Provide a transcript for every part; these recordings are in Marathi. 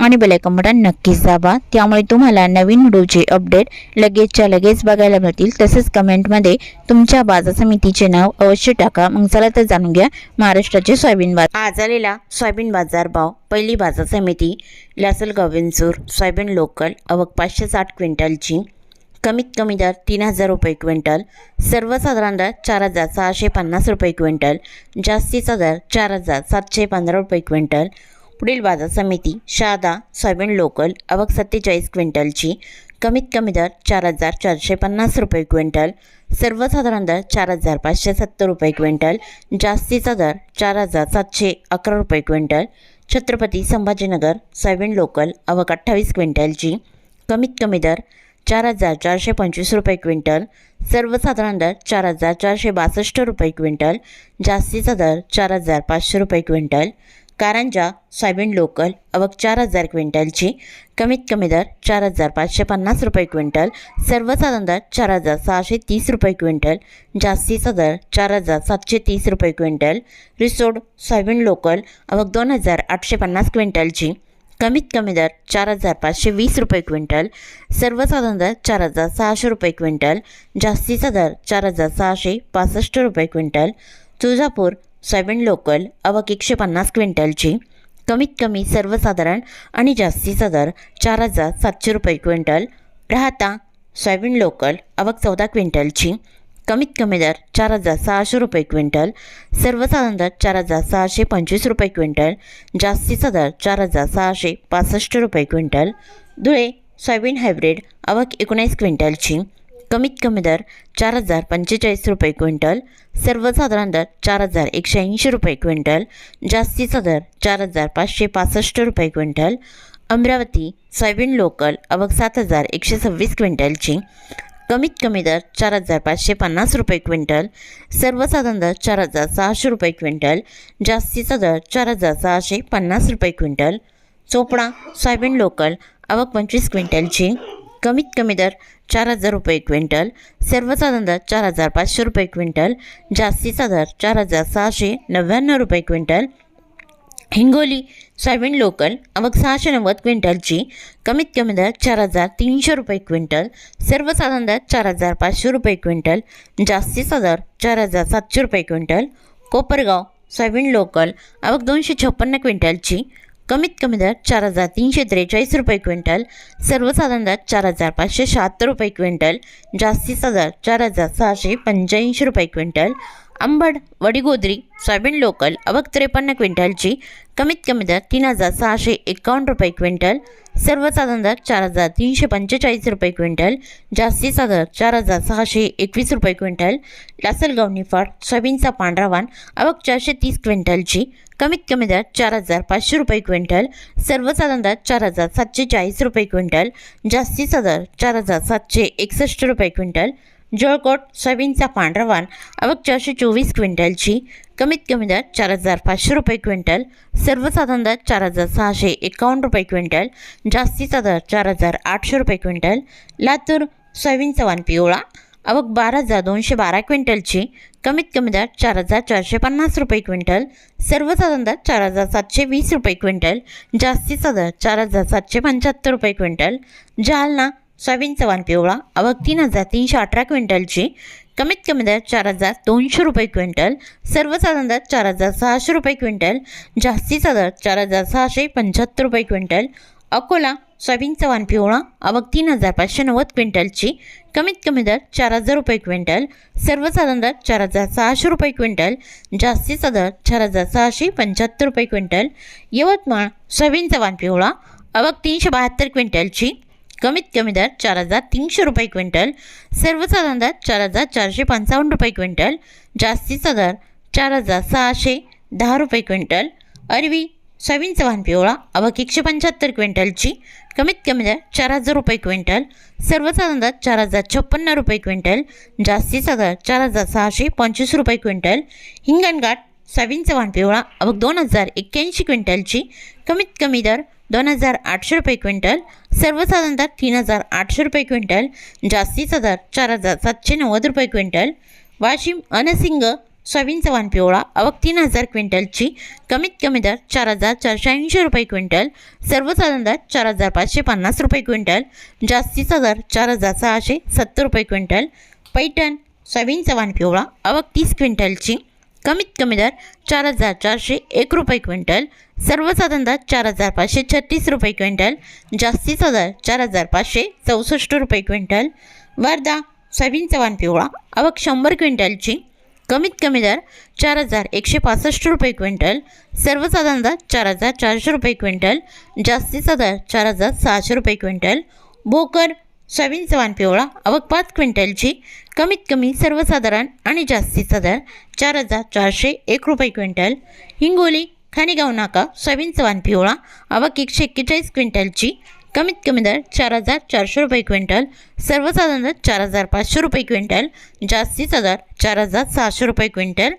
आणि बेलायकन बटन नक्कीच दाबा. त्यामुळे तुम्हाला नवीन व्हिडिओचे अपडेट लगेचच्या लगेच बघायला मिळतील. तसेच कमेंटमध्ये तुमच्या बाजार समितीचे नाव अवश्य टाका. मग चला तर जाणून घ्या महाराष्ट्राचे सोयाबीन बाजार. आज आलेला सोयाबीन बाजार भाव पहिली बाजार समिती लासलगाव विंचूर सोयाबीन लोकल अवक पाचशे साठ क्विंटलची कमीत कमी दर तीन हजार रुपये क्विंटल सर्वसाधारण दर चार हजार सहाशे पन्नास रुपये क्विंटल जास्तीचा दर चार हजार सातशे पंधरा रुपये क्विंटल पुढील बाजार समिती शहादा सोयाबीन लोकल अवक सत्तेचाळीस क्विंटलची कमीत कमी दर चार हजार चारशे पन्नास रुपये क्विंटल सर्वसाधारण दर चार हजार पाचशे सत्तर रुपये क्विंटल जास्तीचा दर चार हजार सातशे अकरा रुपये quintal Chhatrapati Sambhajinagar soybean local अवक अठ्ठावीस क्विंटलची कमीत कमी दर चार हजार चारशे पंचवीस रुपये क्विंटल सर्वसाधारण दर चार हजार चारशे बासष्ट रुपये क्विंटल जास्तीचा दर चार हजार पाचशे रुपये क्विंटल कारंजा सोयाबीन लोकल अवक चार हजार क्विंटलची कमीत कमी दर चार हजार पाचशे पन्नास रुपये क्विंटल सर्वसाधारण दर चार हजार सहाशे तीस रुपये क्विंटल जास्तीचा दर चार हजार सातशे तीस रुपये क्विंटल रिसोड सोयाबीन लोकल अवक दोन हजार आठशे पन्नास क्विंटलची कमीत कमी दर चार हजार पाचशे वीस रुपये क्विंटल सर्वसाधारण दर चार हजार सहाशे रुपये क्विंटल जास्तीचा दर चार हजार सहाशे पासष्ट रुपये क्विंटल तुळजापूर सोयाबीन लोकल अवक एकशे पन्नास क्विंटलची कमीत कमी सर्वसाधारण आणि जास्तीचा दर चार हजार सातशे रुपये क्विंटल. राहता सोयाबीन लोकल अवक चौदा क्विंटलची कमीत कमी दर चार हजार सहाशे रुपये क्विंटल. सर्वसाधारण दर चार हजार सहाशे पंचवीस रुपये क्विंटल. जास्तीचा दर चार हजार सहाशे पासष्ट रुपये क्विंटल. धुळे सोयाबीन हायब्रिड अवक एकोणीस क्विंटलची कमीत कमी दर चार हजार पंचेचाळीस रुपये क्विंटल सर्वसाधारण दर चार हजार एकशे ऐंशी रुपये क्विंटल जास्तीचा दर चार हजार पाचशे पासष्ट रुपये क्विंटल अमरावती सोयाबीन लोकल अवघ सात हजार एकशे सव्वीस क्विंटलची कमीत कमी दर चार हजार पाचशे पन्नास रुपये क्विंटल सर्वसाधारण दर चार हजार सहाशे रुपये क्विंटल जास्तीचा दर चार हजार सहाशे पन्नास रुपये क्विंटल चोपडा सोयाबीन लोकल आवक पंचवीस क्विंटलची कमीत कमी दर चार हजार रुपये क्विंटल सर्वसाधारण दर चार हजार पाचशे रुपये क्विंटल जास्तीचा दर चार हजार सहाशे नव्याण्णव रुपये क्विंटल. हिंगोली सोयाबीन लोकल आवक सहाशे नव्वद क्विंटलची कमीत कमी दर चार हजार तीनशे रुपये क्विंटल सर्वसाधारण दर चार हजार पाचशे रुपये क्विंटल जास्तीचा दर चार हजार सातशे रुपये क्विंटल. कोपरगाव सोयाबीन लोकल आवक दोनशे छप्पन्न क्विंटलची कमीत कमी दर चार हजार तीनशे त्रेचाळीस रुपये क्विंटल सर्वसाधारण दर चार हजार पाचशे शहात्तर रुपये क्विंटल जास्तीचा दर चार हजार सहाशे पंच्याऐंशी रुपये quintal Ambad Vadigodri soybean local अवक त्रेपन्न क्विंटलची कमीत कमी दर तीन हजार सहाशे एकावन्न रुपये क्विंटल सर्वसाधारण दर चार हजार तीनशे पंचेचाळीस रुपये क्विंटल जास्तीचा दर चार हजार सहाशे एकवीस रुपये क्विंटल लासलगाव निफाड सोयाबीनचा पांढरावाण अवक चारशे तीस क्विंटलची कमीत कमी दर चार हजार पाचशे रुपये क्विंटल सर्वसाधारण दर चार हजार सातशे चाळीस रुपये क्विंटल जास्तीचा दर चार हजार सातशे एकसष्ट रुपये क्विंटल जळकोट सोयाबीनचा पांढरवान वाण चारशे चोवीस क्विंटलची कमीत कमी दर चार हजार पाचशे रुपये क्विंटल सर्वसाधारण दर चार हजार सहाशे एकावन्न रुपये क्विंटल जास्तीचा दर चार हजार आठशे रुपये क्विंटल लातूर सोयाबीनचा वाण पिवळा अवक बारा हजार दोनशे बारा क्विंटलची कमीत कमी दर चार हजार चारशे पन्नास रुपये क्विंटल सर्वसाधारण दर चार हजार सातशे वीस रुपये क्विंटल जास्तीचा दर चार हजार सातशे पंच्याहत्तर रुपये क्विंटल जालना सोयाबीनचा वाण पिवळा अवक तीन हजार तीनशे अठरा क्विंटलची कमीत कमी दर चार हजार दोनशे रुपये क्विंटल सर्वसाधारण दर चार हजार सहाशे रुपये क्विंटल जास्तीचा दर चार हजार सहाशे पंच्याहत्तर रुपये क्विंटल अकोला सोयाबीनचा वाण पिवळा अवक तीन हजार पाचशे नव्वद क्विंटलची कमीत कमी दर चार हजार रुपये क्विंटल सर्वसाधारण दर चार हजार सहाशे रुपये क्विंटल जास्तीचा दर चार हजार सहाशे पंच्याहत्तर रुपये क्विंटल यवतमाळ सोयाबीनचा वाण पिवळा अवक तीनशे बहात्तर क्विंटलची कमीत कमी दर चार हजार तीनशे रुपये क्विंटल सर्वसाधारण दर चार हजार चारशे पंचावन्न रुपये क्विंटल जास्तीचा दर चार हजार सहाशे दहा रुपये क्विंटल अरवी सोयाबीन चव्हाण पिवळा आवक एकशे पंच्याहत्तर क्विंटलची कमीत कमी दर चार हजार रुपये क्विंटल सर्वसाधारण दर चार हजार छप्पन्न रुपये क्विंटल जास्तीचा दर चार हजार सहाशे पंचवीस रुपये क्विंटल हिंगणघाट सोयाबीन चव्हाण पिवळा आवक दोन हजार एक्क्याऐंशी क्विंटलची कमीत कमी दर दोन हजार आठशे रुपये क्विंटल सर्वसाधारण दर तीन हजार आठशे रुपये क्विंटल जास्तीचा दर चार हजार सातशे नव्वद रुपये क्विंटल वाशिम अनसिंग सोयाबीन चव्हाण पिवळा आवक तीन हजार क्विंटलची कमीत कमी दर चार हजार चारशे ऐंशी रुपये क्विंटल सर्वसाधारण दर चार हजार पाचशे पन्नास रुपये क्विंटल जास्तीचा दर चार हजार सहाशे सत्तर रुपये क्विंटल पैठण सोयाबीन चव्हाण पिवळा आवक तीस क्विंटलची कमीत कमी दर चार हजार चारशे एक रुपये क्विंटल सर्वसाधारण दर चार हजार पाचशे छत्तीस रुपये क्विंटल जास्तीचा दर चार हजार पाचशे चौसष्ट रुपये क्विंटल. वर्धा सोयाबीन चव्हाण पिवळा आवक शंभर क्विंटलची कमीत कमी दर चार हजार एकशे पासष्ट रुपये क्विंटल सर्वसाधारण दर चार हजार चारशे रुपये क्विंटल जास्तीचा दर चार हजार सहाशे रुपये क्विंटल. भोकर सोयाबीन चव्हाण पिवळा आवक पाच क्विंटलची कमीत कमी सर्वसाधारण आणि जास्तीचा दर चार हजार चारशे एक रुपये क्विंटल. हिंगोली खाणेगाव नाका सोयाबीन चव्हाण पिवळा आवक एकशे एक्केचाळीस क्विंटलची कमीत कमी दर चार हजार चारशे रुपये क्विंटल. सर्वसाधारण दर चार हजार पाचशे रुपये क्विंटल. जास्तीचा दर चार हजार सहाशे रुपये क्विंटल.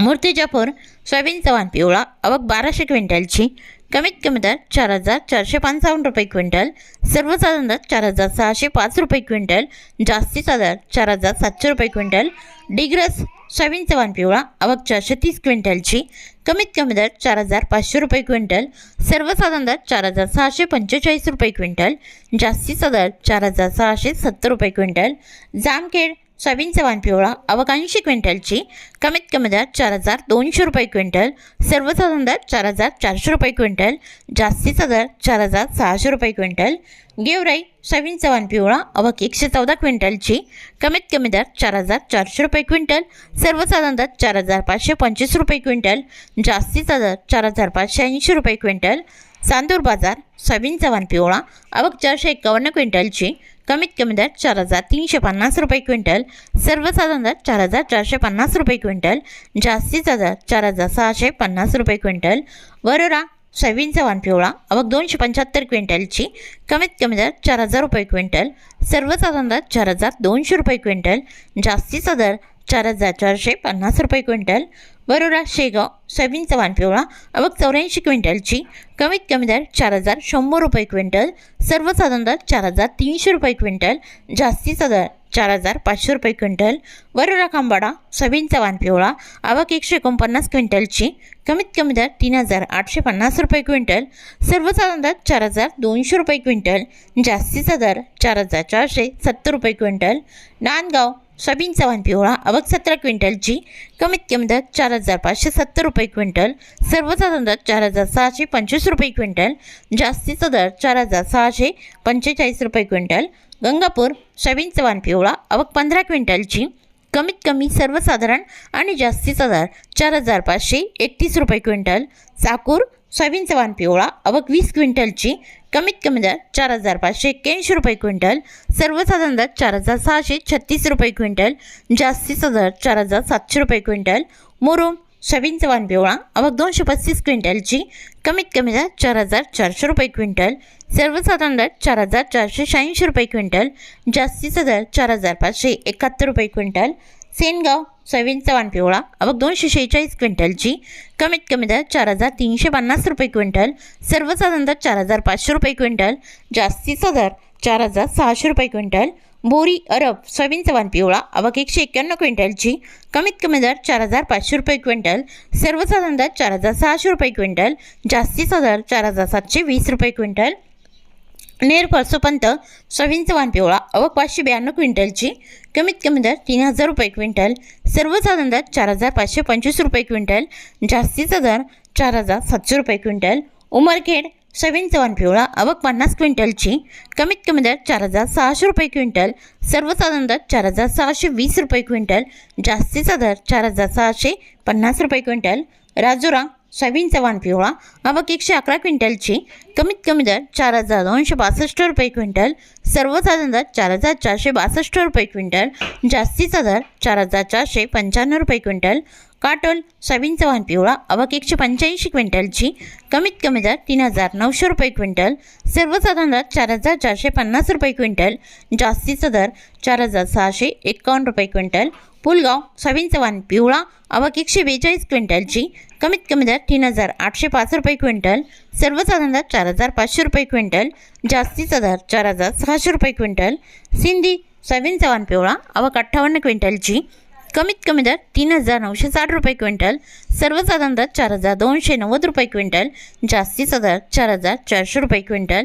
मूर्तिजापूर सोयाबीन चव्हाण पिवळा आवक बाराशे क्विंटलची कमीत कमी दर चार हजार चारशे पंचावन्न रुपये क्विंटल. सर्वसाधारण दर चार हजार सहाशे पाच रुपये क्विंटल. जास्तीचा दर चार हजार सातशे रुपये क्विंटल. डिग्रस सोयाबीन वाण पिवळा आवक चारशे तीस क्विंटलची. कमीत कमी दर चार हजार पाचशे रुपये क्विंटल. सर्वसाधारण दर चार हजार सहाशे पंचेचाळीस रुपये क्विंटल. जास्तीचा दर चार हजार सहाशे सत्तर रुपये क्विंटल. जामखेड सोयाबीनचा वाण पिवळा अवकांशी क्विंटलची कमीत कमी दर चार हजार दोनशे रुपये क्विंटल सर्वसाधारण दर चार हजार चारशे रुपये क्विंटल जास्तीचा दर चार हजार सहाशे रुपये क्विंटल गेवराई सोयाबीनचा वाण पिवळा अवक एकशे चौदा क्विंटलची कमीत कमी दर चार हजार चारशे रुपये क्विंटल सर्वसाधारण दर चार हजार पाचशे पंचवीस रुपये क्विंटल जास्तीचा दर चार हजार पाचशे ऐंशी रुपये क्विंटल चांदूर बाजार सोयाबीन चव्हाण पिवळा आवक चारशे एकावन्न क्विंटलची कमीत कमी दर चार हजार तीनशे पन्नास रुपये क्विंटल सर्वसाधारण दर चार हजार चारशे पन्नास रुपये क्विंटल जास्तीचा दर चार हजार सहाशे पन्नास रुपये क्विंटल वरोरा सोयाबीन चव्हाण पिवळा आवक दोनशे पंच्याहत्तर क्विंटलची कमीत कमी दर चार हजार रुपये क्विंटल सर्वसाधारण दर चार हजार दोनशे रुपये क्विंटल जास्तीचा दर चार हजार चारशे पन्नास रुपये क्विंटल बरोडा शेगाव सोयाबीन चव्हाण पिवळा आवक चौऱ्याऐंशी क्विंटलची कमीत कमी दर चार हजार शंभर रुपये क्विंटल सर्वसाधारण दर चार हजार तीनशे रुपये क्विंटल जास्तीचा दर चार हजार पाचशे रुपये क्विंटल वरोरा खांबाडा सोयाबीन चव्हाण पिवळा आवक एकशे एकोणपन्नास क्विंटलची कमीत कमी दर तीन हजार आठशे पन्नास रुपये क्विंटल सर्वसाधारण दर चार हजार दोनशे रुपये क्विंटल जास्तीचा दर चार हजार चारशे सत्तर रुपये क्विंटल नांदगाव सोयाबीन चव्हाण पिवळा अवक सतरा क्विंटलची कमीत कमी दर चार हजार पाचशे सत्तर रुपये क्विंटल सर्वसाधारण दर चार हजार सहाशे पंचवीस रुपये क्विंटल जास्तीचा दर चार हजार सहाशे पंचेचाळीस रुपये क्विंटल गंगापूर सोयाबीन चव्हाण पिवळा अवक पंधरा क्विंटलची कमीत कमी सर्वसाधारण आणि जास्तीचा दर चार हजार पाचशे एकतीस रुपये क्विंटल चाकूर सोयाबीन चव्हाण पिवळा आवक वीस क्विंटलची कमीत कमी दर चार हजार पाचशे एक्क्याऐंशी रुपये क्विंटल. सर्वसाधारण दर चार हजार सहाशे छत्तीस रुपये क्विंटल. जास्तीचा दर चार हजार सातशे रुपये क्विंटल. मुरुम सोयाबीन चव्हाण पिवळा अवघ दोनशे पस्तीस क्विंटलची कमीत कमी दर चार हजार चारशे रुपये क्विंटल. सर्वसाधारण दर चार हजार चारशे शहाऐंशी रुपये क्विंटल. जास्तीचा दर चार हजार पाचशे एकाहत्तर रुपये क्विंटल. सेनगाव सोयाबीन चव्हाण पिवळा आवक दोनशे शेहेचाळीस क्विंटलची कमीत कमी दर चार हजार तीनशे पन्नास रुपये क्विंटल सर्वसाधारण दर चार हजार पाचशे रुपये क्विंटल जास्तीचा दर चार हजार सहाशे रुपये क्विंटल बोरी अरब सोयाबीन चव्हाण पिवळा आवक एकशे एक्क्याण्णव क्विंटलची कमीत कमी दर चार हजार पाचशे रुपये क्विंटल सर्वसाधारण दर चार हजार सहाशे रुपये क्विंटल जास्तीचा दर चार हजार सातशे वीस रुपये क्विंटल नेर परसोपंत सोयाबीन चव्हाण पिवळा अवक पाचशे ब्याण्णव क्विंटलची कमीत कमी दर तीन हजार रुपये क्विंटल सर्वसाधारण दर चार हजार पाचशे पंचवीस रुपये क्विंटल जास्तीचा दर चार हजार सातशे रुपये क्विंटल उमरखेड सोयाबीन चव्हाण पिवळा आवक पन्नास क्विंटलची कमीत कमी दर चार हजार सहाशे रुपये क्विंटल सर्वसाधारण दर चार हजार सहाशे वीस रुपये क्विंटल जास्तीचा दर चार हजार सहाशे पन्नास रुपये क्विंटल राजुरा सोयाबीन वाण पिवळा आवक एकशे अकरा क्विंटलची कमीत कमी दर चार हजार दोनशे बासष्ट रुपये क्विंटल सर्वसाधारण दर चार हजार चारशे बासष्ट रुपये क्विंटल जास्तीचा दर चार हजार चारशे पंच्याण्णव रुपये क्विंटल काटोल सोयाबीन वाण पिवळा अवाक एकशे पंच्याऐंशी क्विंटलची कमीत कमी दर तीन हजार नऊशे रुपये क्विंटल सर्वसाधारण दर चार हजार चारशे पन्नास रुपये क्विंटल जास्तीचा दर चार हजार सहाशे एकावन्न रुपये क्विंटल पुलगाव सोयाबीन चव्हाण पिवळा आवक एकशे बेचाळीस क्विंटलची कमीत कमी दर तीन हजार आठशे पाच रुपये क्विंटल सर्वसाधारण दर चार हजार पाचशे रुपये क्विंटल जास्तीचा दर चार हजार सहाशे रुपये क्विंटल सिंधी सोयाबीन चव्हाण पिवळा अवाक अठ्ठावन्न क्विंटलची कमीत कमी दर तीन हजार नऊशे साठ रुपये क्विंटल सर्वसाधारण दर चार हजार दोनशे नव्वद रुपये क्विंटल जास्तीचा दर चार हजार चारशे रुपये क्विंटल.